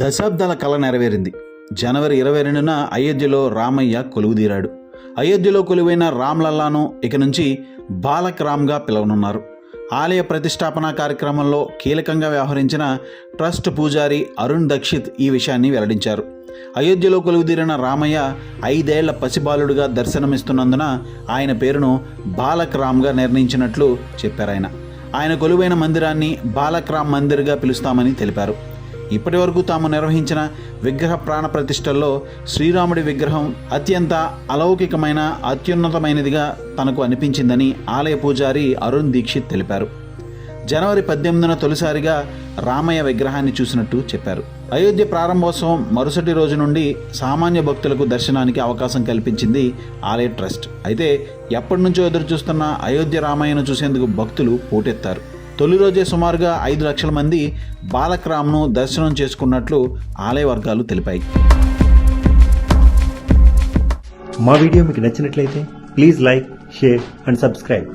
దశాబ్దాల కళ నెరవేరింది. జనవరి ఇరవై రెండున అయోధ్యలో రామయ్య కొలువుదీరాడు. అయోధ్యలో కొలువైన రామ్లల్లాను ఇక నుంచి బాలక్ రామ్గా పిలవనున్నారు. ఆలయ ప్రతిష్టాపన కార్యక్రమంలో కీలకంగా వ్యవహరించిన ట్రస్ట్ పూజారి అరుణ్ దక్షిత్ ఈ విషయాన్ని వెల్లడించారు. అయోధ్యలో కొలువుదీరిన రామయ్య ఐదేళ్ళ పసిబాలుడుగా దర్శనమిస్తున్నందున ఆయన పేరును బాలక్ రామ్గా నిర్ణయించినట్లు చెప్పారు ఆయన ఆయన కొలువైన మందిరాన్ని బాలక్ రామ్ మందిర్గా పిలుస్తామని తెలిపారు. ఇప్పటి వరకు తాము నిర్వహించిన విగ్రహ ప్రాణ ప్రతిష్టల్లో శ్రీరాముడి విగ్రహం అత్యంత అలౌకికమైన అత్యున్నతమైనదిగా తనకు అనిపించిందని ఆలయ పూజారి అరుణ్ దీక్షిత్ తెలిపారు. జనవరి పద్దెనిమిదిన తొలిసారిగా రామయ్య విగ్రహాన్ని చూసినట్టు చెప్పారు. అయోధ్య ప్రారంభోత్సవం మరుసటి రోజు నుండి సామాన్య భక్తులకు దర్శనానికి అవకాశం కల్పించింది ఆలయ ట్రస్ట్. అయితే ఎప్పటి నుంచో ఎదురు చూస్తున్న అయోధ్య రామయ్యను చూసేందుకు భక్తులు పోటెత్తారు. తొలి రోజే సుమారుగా ఐదు లక్షల మంది బాలక్రామ్ను దర్శనం చేసుకున్నట్లు ఆలయ వర్గాలు తెలిపాయి. మా వీడియో మీకు నచ్చినట్లయితే please like share and subscribe.